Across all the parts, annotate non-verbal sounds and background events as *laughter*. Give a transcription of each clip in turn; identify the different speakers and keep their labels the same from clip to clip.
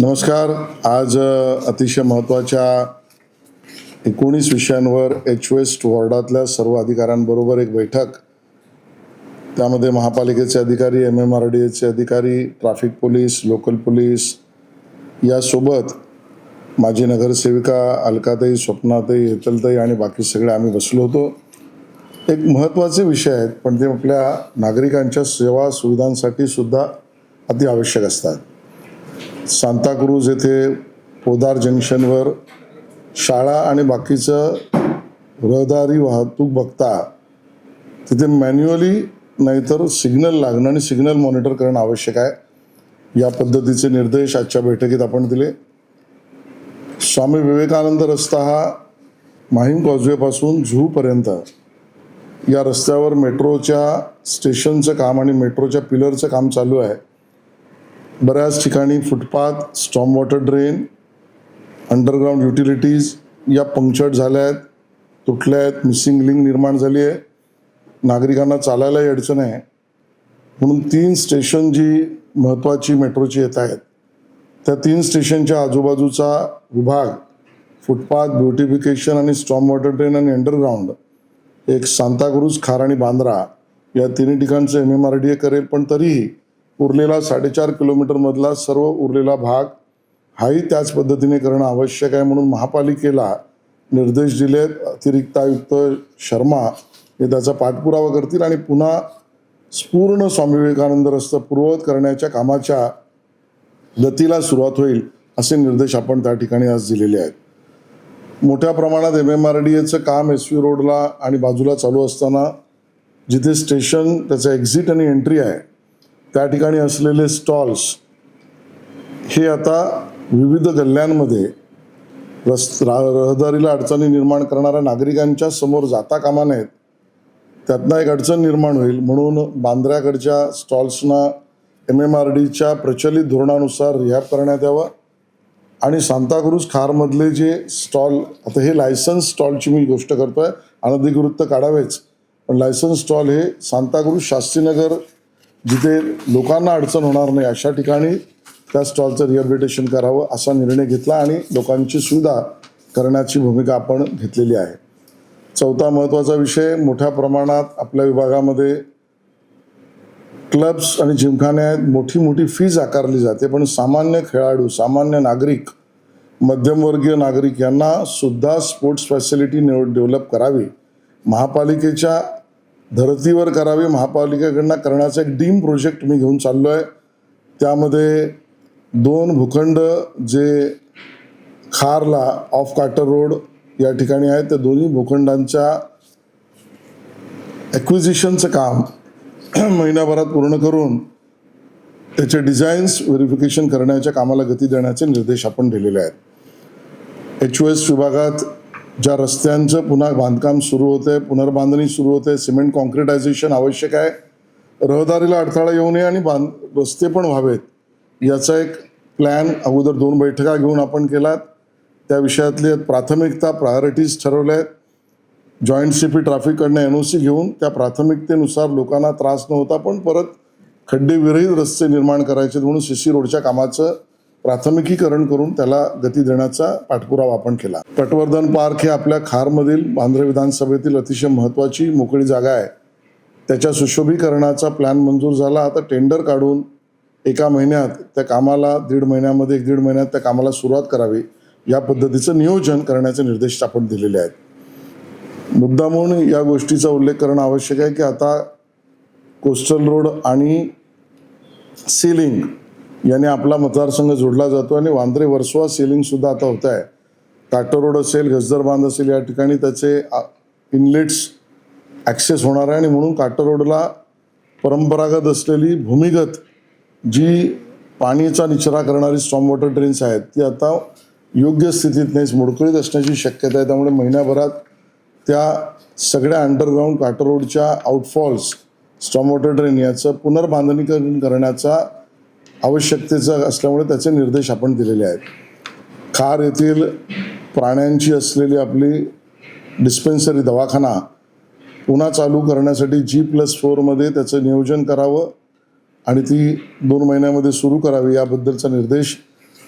Speaker 1: नमस्कार. आज अतिशय महत्त्वाच्या एकोणीस विषयांवर एच वेस्ट वॉर्डातल्या सर्व अधिकाऱ्यांबरोबर एक बैठक. त्यामध्ये महापालिकेचे अधिकारी एम एम आर डी एचे अधिकारी ट्रॅफिक पोलीस लोकल पोलीस यासोबत माझी नगरसेविका अलकाताई स्वप्नाताई हेतलताई आणि बाकी सगळे आम्ही बसलो होतो. एक महत्त्वाचे विषय आहेत पण ते आपल्या नागरिकांच्या सेवा सुविधांसाठी सुद्धा अति आवश्यक असतात. सांताक्रूज येथे पोदार जंक्शनवर शाळा आणि बाकीचं रहदारी वाहतूक बघता तिथे मॅन्युअली नाहीतर सिग्नल लागणं आणि सिग्नल मॉनिटर करणं आवश्यक आहे. या पद्धतीचे निर्देश आजच्या बैठकीत आपण दिले. स्वामी विवेकानंद रस्ता हा माहीम कॉजवेपासून झूपर्यंत या रस्त्यावर मेट्रोच्या स्टेशनचं काम आणि मेट्रोच्या पिलरचं काम चालू आहे. बऱ्याच ठिकाणी footpath storm water drain underground utilities या पंक्चर्ड झाल्या आहेत तुटल्या आहेत मिसिंग लिंक निर्माण झाली आहे. नागरिकांना चालायलाही अडचण आहे. म्हणून तीन स्टेशन जी महत्त्वाची मेट्रोची येत आहेत त्या तीन स्टेशनच्या आजूबाजूचा विभाग फुटपाथ ब्युटिफिकेशन आणि स्टॉम वॉटर ट्रेन आणि अंडरग्राऊंड एक सांताक्रूज खार आणि बांद्रा या तिन्ही ठिकाणचं M M R D A करेल. पण तरीही उरलेला साडेचार किलोमीटरमधला सर्व उरलेला भाग हाही त्याच पद्धतीने करणं आवश्यक आहे म्हणून महापालिकेला निर्देश दिलेत. अतिरिक्त आयुक्त शर्मा हे त्याचा पाठपुरावा करतील आणि पुन्हा पूर्ण स्वामी विवेकानंद रस्ता पूर्ववत करण्याच्या कामाच्या गतीला सुरुवात होईल असे निर्देश आपण त्या ठिकाणी आज दिलेले आहेत. मोठ्या प्रमाणात एम एम आर डी एचं काम एस व्ही रोडला आणि बाजूला चालू असताना जिथे स्टेशन त्याचं एक्झिट आणि एंट्री आहे त्या ठिकाणी असलेले स्टॉल्स हे आता विविध गल्ल्यांमध्ये रस् रहदारीला अडचणी निर्माण करणाऱ्या नागरिकांच्या समोर जाता कामा नयेत. त्यातनं एक अडचण निर्माण होईल म्हणून बांद्र्याकडच्या स्टॉल्सना एम एम आर डीच्या प्रचलित धोरणानुसार रिहॅब करण्यात यावं आणि सांताक्रूज खारमधले जे स्टॉल आता हे लायसन्स स्टॉलची मी गोष्ट करतोय अनधिकृत काढावेच पण लायसन्स स्टॉल हे सांताक्रूज शास्त्रीनगर जिथे लोकांना अडचण होणार नाही अशा ठिकाणी त्या स्टॉलचं रिहॅबिलिटेशन करावं असा निर्णय घेतला आणि लोकांची सुविधा करण्याची भूमिका आपण घेतलेली आहे. चौथा महत्त्वाचा विषय मोठ्या प्रमाणात आपल्या विभागामध्ये क्लब्स आणि जिमखाने आहेत. मोठी मोठी फीज आकारली जाते पण सामान्य खेळाडू सामान्य नागरिक मध्यमवर्गीय नागरिक यांना सुद्धा स्पोर्ट्स फॅसिलिटी डेव्हलप करावी. महापालिकेच्या धरतीवर करावी महापालिकेकडनं करण्याचा एक डीम प्रोजेक्ट मी घेऊन चाललो आहे. त्यामध्ये दोन भूखंड जे खारला ऑफ काटर रोड या ठिकाणी आहेत त्या दोन्ही भूखंडांच्या ॲक्विजिशनचं काम *clears throat* महिन्याभरात पूर्ण करून त्याचे डिझाईन्स व्हेरिफिकेशन करण्याच्या कामाला गती देण्याचे निर्देश आपण दिलेले आहेत. एच ओ एस विभागात ज्या रस्त्यांचं पुन्हा बांधकाम सुरू होते आहे पुनर्बांधणी सुरू होते सिमेंट कॉन्क्रिटायझेशन आवश्यक आहे. रहदारीला अडथळा येऊ नये आणि बांध रस्ते पण व्हावेत. याचा एक प्लॅन अगोदर दोन बैठका घेऊन आपण केलात. त्या विषयातले प्राथमिकता प्रायोरिटीज ठरवल्या आहेत जॉईंट सी पी ट्रॅफिककडनं एन ओ सी घेऊन त्या प्राथमिकतेनुसार लोकांना त्रास न होता पण परत खड्डेविरहित रस्ते निर्माण करायचे म्हणून सी सी रोडच्या कामाचं प्राथमिकीकरण करून त्याला गती देण्याचा पाठपुरावा आपण केला. पटवर्धन पार्क हे आपल्या खारमधील बांद्रे विधानसभेतील अतिशय महत्त्वाची मोकळी जागा आहे. त्याच्या सुशोभीकरणाचा प्लॅन मंजूर झाला. आता टेंडर काढून एका महिन्यात त्या कामाला दीड महिन्यामध्ये एक दीड महिन्यात त्या कामाला सुरुवात करावी या पद्धतीचं नियोजन करण्याचे निर्देश आपण दिलेले आहेत. मुद्दा म्हणून या गोष्टीचा उल्लेख करणं आवश्यक आहे की आता कोस्टल रोड आणि सीलिंग याने आपला मतदारसंघ जोडला जातो आणि वांद्रे वर्सोवा सीलिंग सुद्धा आता होत आहे. काटर रोड असेल गजदर बांध असेल या ठिकाणी त्याचे इनलेट्स ॲक्सेस होणार आहे आणि म्हणून काटर रोडला परंपरागत असलेली भूमिगत जी पाणीचा निचरा करणारी स्टॉम वॉटर ड्रेन्स आहेत ती आता योग्य स्थितीत नाही मोडकळीत असण्याची शक्यता आहे. त्यामुळे महिन्याभरात त्या सगळ्या अंडरग्राऊंड काटर रोडच्या आउटफॉल्स स्टॉम वॉटर ड्रेन याचं पुनर्बांधणीकरण करण्याचा आवश्यकतेचं असल्यामुळे त्याचे निर्देश आपण दिलेले आहेत. खार येथील प्राण्यांची असलेली आपली डिस्पेन्सरी दवाखाना पुन्हा चालू करण्यासाठी जी प्लस फोरमध्ये त्याचं नियोजन करावं आणि ती दोन महिन्यामध्ये सुरू करावी याबद्दलचा निर्देश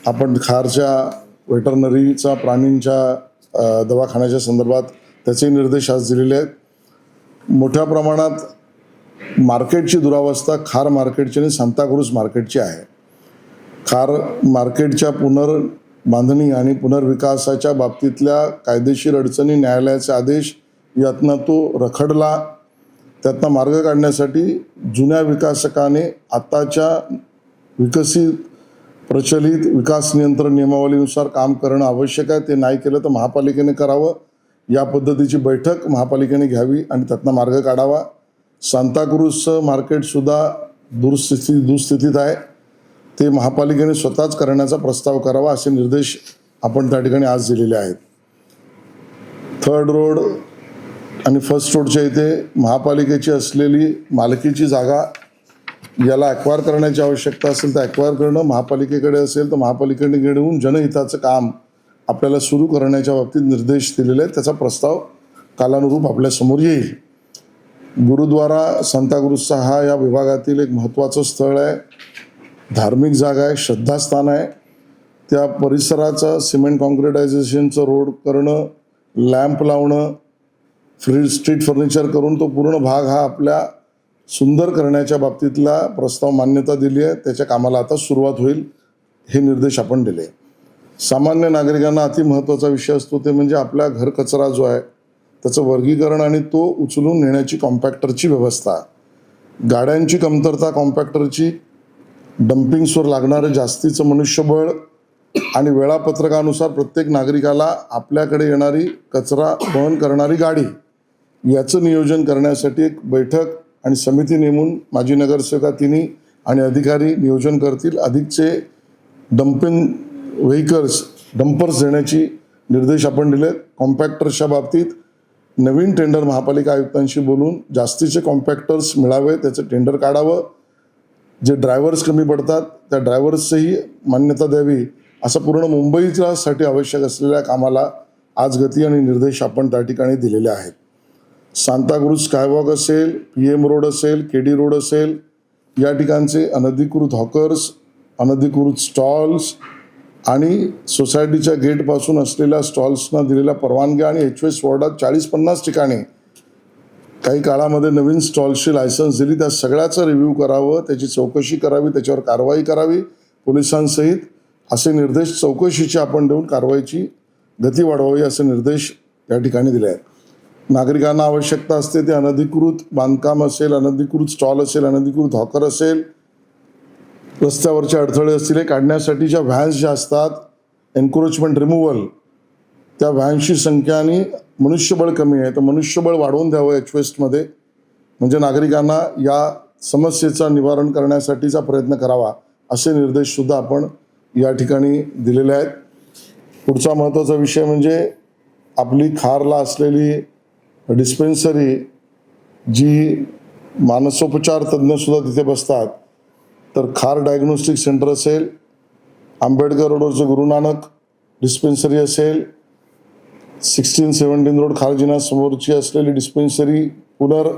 Speaker 1: आपण खारच्या वेटरनरीचा प्राणींच्या दवाखान्याच्या संदर्भात त्याचे निर्देश आज दिलेले आहेत. मोठ्या प्रमाणात मार्केटची दुरावस्था खार मार्केटची आणि सांताक्रूज मार्केटची आहे. खार मार्केटच्या पुनर्बांधणी आणि पुनर्विकासाच्या बाबतीतल्या कायदेशीर अडचणी न्यायालयाचे आदेश यातनं तो रखडला. त्यातनं मार्ग काढण्यासाठी जुन्या विकासकाने आताच्या विकसित प्रचलित विकास नियंत्रण नियमावलीनुसार काम करणं आवश्यक आहे. ते नाही केलं तर महापालिकेने करावं. या पद्धतीची बैठक महापालिकेने घ्यावी आणि त्यातनं मार्ग काढावा. सांताक्रूजचं मार्केटसुद्धा दुरस्थिती दुस्थितीत आहे. ते महापालिकेने स्वतःच करण्याचा प्रस्ताव करावा असे निर्देश आपण त्या ठिकाणी आज दिलेले आहेत. थर्ड रोड आणि फर्स्ट रोडच्या इथे महापालिकेची असलेली मालकीची जागा याला ॲक्वायर करण्याची आवश्यकता असेल तर ॲक्वायर करणं महापालिकेकडे असेल तर महापालिकेने घेऊन जनहिताचं काम आपल्याला सुरू करण्याच्या बाबतीत निर्देश दिलेले आहेत. त्याचा प्रस्ताव कालानुरूप आपल्यासमोर येईल. गुरुद्वारा सांताक्रूजचा हा या विभागातील एक महत्त्वाचं स्थळ आहे. धार्मिक जागा आहे श्रद्धास्थान आहे. त्या परिसराचं सिमेंट कॉन्क्रिटायझेशनचं रोड करणं लॅम्प लावणं फ्री स्ट्रीट फर्निचर करून तो पूर्ण भाग हा आपल्या सुंदर करण्याच्या बाबतीतला प्रस्ताव मान्यता दिली आहे. त्याच्या कामाला आता सुरुवात होईल हे निर्देश आपण दिले. सामान्य नागरिकांना अति महत्त्वाचा विषय असतो ते म्हणजे आपला घर कचरा जो आहे त्याचं वर्गीकरण आणि तो उचलून नेण्याची कॉम्पॅक्टरची व्यवस्था. गाड्यांची कमतरता कॉम्पॅक्टरची डम्पिंग्सवर लागणारं जास्तीचं मनुष्यबळ आणि वेळापत्रकानुसार प्रत्येक नागरिकाला आपल्याकडे येणारी कचरा वहन करणारी गाडी याचं नियोजन करण्यासाठी एक बैठक आणि समिती नेमून माजी नगरसेवका तिन्ही आणि अधिकारी नियोजन करतील. अधिकचे डम्पिंग व्हेकल्स डंपर्स देण्याची निर्देश आपण दिलेत. कॉम्पॅक्टर्सच्या बाबतीत नवीन टेंडर महापालिका आयुक्तांशी बोलून जास्तीचे कॉम्पॅक्टर्स मिळावे त्याचं टेंडर काढावं. जे ड्रायव्हर्स कमी पडतात त्या ड्रायव्हर्सचीही मान्यता द्यावी असं पूर्ण मुंबईच्यासाठी आवश्यक असलेल्या कामाला आज गती आणि निर्देश आपण त्या ठिकाणी दिलेले आहेत. सांताक्रूज स्कायवॉक असेल पी एम रोड असेल के डी रोड असेल या ठिकाणचे अनधिकृत हॉकर्स अनधिकृत स्टॉल्स आणि सोसायटीच्या गेटपासून असलेल्या स्टॉल्सना दिलेल्या परवानग्या आणि एच एस वॉर्डात चाळीस पन्नास ठिकाणी काही काळामध्ये नवीन स्टॉल्सची लायसन्स दिली. त्या सगळ्याचं रिव्ह्यू करावं त्याची चौकशी करावी त्याच्यावर कारवाई करावी. पोलिसांसहित असे निर्देश चौकशीचे आपण देऊन कारवाईची गती वाढवावी असे निर्देश या ठिकाणी दिले आहेत. नागरिकांना आवश्यकता असते ते अनधिकृत बांधकाम असेल अनधिकृत स्टॉल असेल अनधिकृत हॉकर असेल रस्त्यावरचे अडथळे असतील हे काढण्यासाठीच्या व्हॅन्स ज्या असतात एन्क्रोचमेंट रिमूव्हल त्या व्हॅन्सची संख्या आणि मनुष्यबळ कमी आहे. तर मनुष्यबळ वाढवून द्यावं एच वेस्टमध्ये म्हणजे नागरिकांना या समस्येचा निवारण करण्यासाठीचा प्रयत्न करावा असे निर्देशसुद्धा आपण या ठिकाणी दिलेले आहेत. पुढचा महत्त्वाचा विषय म्हणजे आपली खारला असलेली डिस्पेन्सरी जी मानसोपचार तज्ज्ञसुद्धा तिथे बसतात तर खार डायग्नोस्टिक सेंटर असेल आंबेडकर रोडवरचं गुरुनानक डिस्पेन्सरी असेल सिक्स्टीन सेवन्टीन रोड खारजिनासमोरची असलेली डिस्पेन्सरी पुनर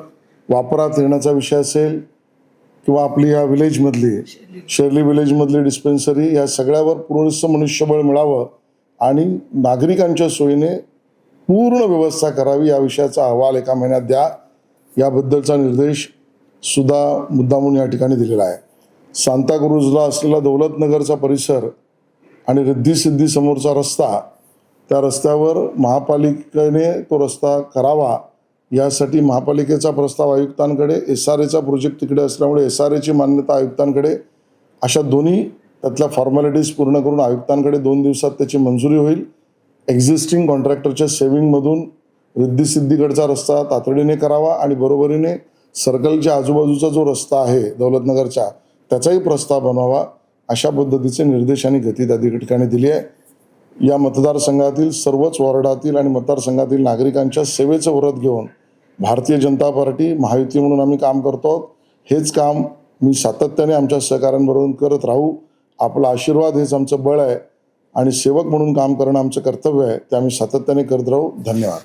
Speaker 1: वापरात येण्याचा विषय असेल किंवा आपली ह्या विलेजमधली शेर्ली विलेजमधली डिस्पेन्सरी या सगळ्यावर पुनरुस्त मनुष्यबळ मिळावं आणि नागरिकांच्या सोयीने पूर्ण व्यवस्था करावी या विषयाचा अहवाल एका महिन्यात द्या. याबद्दलचा निर्देश सुद्धा मुद्दामून या ठिकाणी दिलेला आहे. सांताक्रूजला असलेला दौलतनगरचा परिसर आणि रिद्धी समोरचा रस्ता त्या रस्त्यावर महापालिकेने तो रस्ता करावा यासाठी महापालिकेचा प्रस्ताव आयुक्तांकडे एस आर एचा प्रोजेक्ट तिकडे असल्यामुळे एस आर एची मान्यता आयुक्तांकडे अशा दोन्ही त्यातल्या फॉर्मॅलिटीज पूर्ण करून आयुक्तांकडे दोन दिवसात त्याची मंजुरी होईल. एक्झिस्टिंग कॉन्ट्रॅक्टरच्या सेविंगमधून रिद्धीसिद्धीकडचा रस्ता तातडीने करावा आणि बरोबरीने सर्कलच्या आजूबाजूचा जो रस्ता आहे दौलतनगरच्या त्याचाही प्रस्ताव बनावा अशा पद्धतीचे निर्देश आणि गती त्या ठिकाणी दिली आहे. या मतदारसंघातील सर्वच वॉर्डातील आणि मतदारसंघातील नागरिकांच्या सेवेचं व्रत घेऊन भारतीय जनता पार्टी महायुती म्हणून आम्ही काम करतो हेच काम मी सातत्याने आमच्या सहकाऱ्यांबरोबर करत राहू. आपला आशीर्वाद हेच आमचं बळ आहे आणि सेवक म्हणून काम करणं आमचं कर्तव्य आहे. ते आम्ही सातत्याने करत राहू. धन्यवाद.